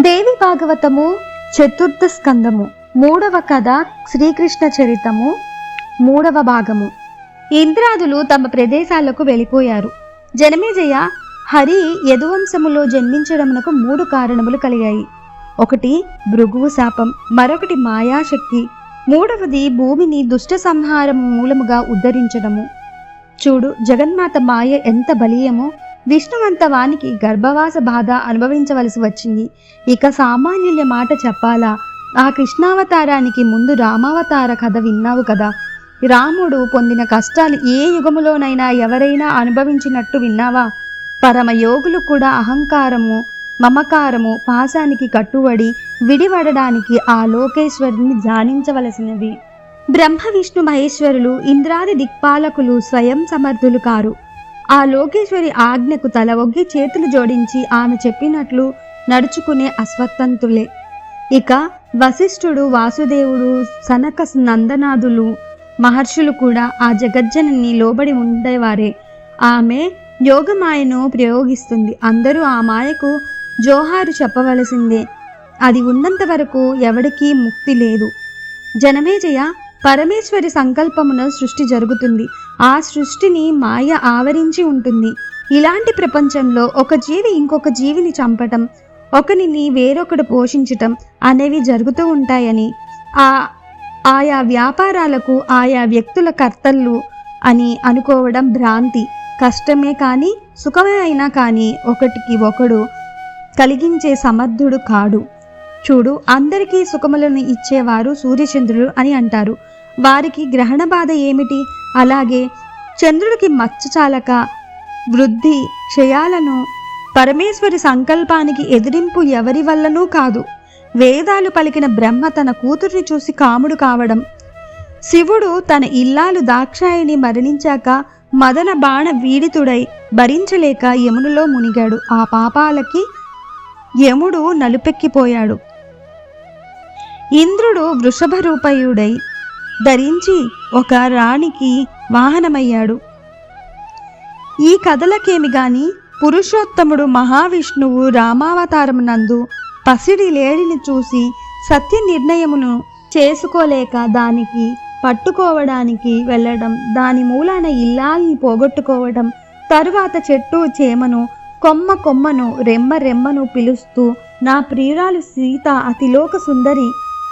దేవి భాగవతము చతుర్థ స్కందము. మూడవ కథ శ్రీకృష్ణ చరితము. మూడవ భాగము. ఇంద్రాదులు తమ ప్రదేశాలకు వెళ్ళిపోయారు. జనమేజయ హరి యదువంశములో జన్మించడమునకు మూడు కారణములు కలిగాయి. ఒకటి భృగువు శాపం మరొకటి మాయాశక్తి. మూడవది భూమిని దుష్ట సంహారం మూలముగా ఉద్ధరించడము. చూడు జగన్మాత మాయ ఎంత బలీయమో విష్ణువంత వానికి గర్భవాస బాధ అనుభవించవలసి వచ్చింది. ఇక సామాన్యుల మాట చెప్పాలా? ఆ కృష్ణావతారానికి ముందు రామావతార కథ విన్నావు కదా. రాముడు పొందిన కష్టాలు ఏ యుగములోనైనా ఎవరైనా అనుభవించినట్టు విన్నావా? పరమయోగులు కూడా అహంకారము మమకారము పాశానికి కట్టుబడి విడివడడానికి ఆ లోకేశ్వరుని ధ్యానించవలసినది బ్రహ్మ విష్ణు మహేశ్వరులు ఇంద్రాది దిక్పాలకులు స్వయం సమర్థులు కారు. ఆ లోకేశ్వరి ఆజ్ఞకు తల ఒగ్గి చేతులు జోడించి ఆమె చెప్పినట్లు నడుచుకునే అస్వతంతులే ఇక వశిష్ఠుడు వాసుదేవుడు సనక నందనాదులు మహర్షులు కూడా ఆ జగజ్జనని లోబడి ఉండేవారే. ఆమె యోగమాయను ప్రయోగిస్తుంది. అందరూ ఆ మాయకు జోహారు చెప్పవలసిందే. అది ఉన్నంత వరకు ఎవడికీ ముక్తి లేదు. జనమేజయ పరమేశ్వరి సంకల్పమున సృష్టి జరుగుతుంది. ఆ సృష్టిని మాయ ఆవరించి ఉంటుంది. ఇలాంటి ప్రపంచంలో ఒక జీవి ఇంకొక జీవిని చంపటం ఒకరిని వేరొకడు పోషించటం అనేవి జరుగుతూ ఉంటాయని ఆ ఆయా వ్యాపారాలకు ఆయా వ్యక్తుల కర్తలు అని అనుకోవడం భ్రాంతి. కష్టమే కానీ సుఖమే అయినా కానీ ఒకటికి ఒకడు కలిగించే సమర్థుడు కాడు. చూడు అందరికీ సుఖములను ఇచ్చేవారు సూర్యచంద్రుడు అని అంటారు. వారికి గ్రహణ బాధ ఏమిటి? అలాగే చంద్రుడికి మచ్చ చాలక వృద్ధి క్షయాలను పరమేశ్వరి సంకల్పానికి ఎదిరింపు ఎవరి వల్లనూ కాదు. వేదాలు పలికిన బ్రహ్మ తన కూతుర్ని చూసి కాముడు కావడం. శివుడు తన ఇల్లాలు దాక్షాయిని మరణించాక మదన బాణ వీడితుడై భరించలేక యమునులో మునిగాడు. ఆ పాపాలకి యముడు నలుపెక్కిపోయాడు. ఇంద్రుడు వృషభ రూపయుడై ధరించి ఒక రాణికి వాహనమయ్యాడు. ఈ కథలకేమి గాని పురుషోత్తముడు మహావిష్ణువు రామావతారమునందు పసిడి లేడిని చూసి సత్య నిర్ణయమును చేసుకోలేక దానికి పట్టుకోవడానికి వెళ్ళడం దాని మూలాన ఇల్లాల్ని పోగొట్టుకోవడం తరువాత చెట్టు చేమను కొమ్మ కొమ్మను రెమ్మ రెమ్మను పిలుస్తూ నా ప్రియురాలు సీత అతిలోక సుందరి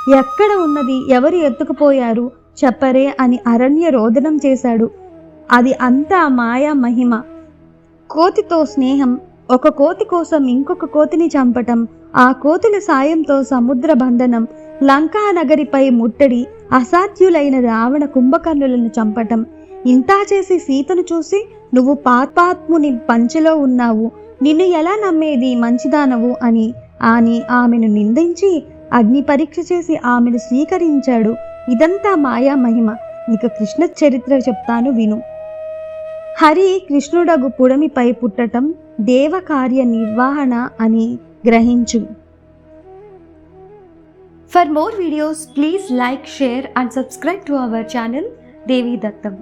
ఎక్కడ ఉన్నది? ఎవరు ఎత్తుకుపోయారు? చెప్పరే అని అరణ్య రోదనం చేశాడు. అది అంతా మాయా మహిమ. కోతితో స్నేహం. ఒక కోతి కోసం ఇంకొక కోతిని చంపటం. ఆ కోతుల సాయంతో సముద్ర బంధనం. లంకా నగరిపై ముట్టడి అసాధ్యులైన రావణ కుంభకర్ణులను చంపటం. ఇంతా చేసి సీతను చూసి నువ్వు పాపాత్ముని పంచెలో ఉన్నావు. నిన్ను ఎలా నమ్మేది మంచిదానవు? అని. అని ఆమెను నిందించి అగ్ని పరీక్ష చేసి ఆమెను స్వీకరించాడు. ఇదంతా మాయా మహిమ. ఇక కృష్ణ చరిత్ర చెప్తాను విను. హరి కృష్ణుడగు పుడమిపై పుట్టటం దేవకార్య నిర్వహణ అని గ్రహించు. For more videos please like share and subscribe to our channel Devi Dattam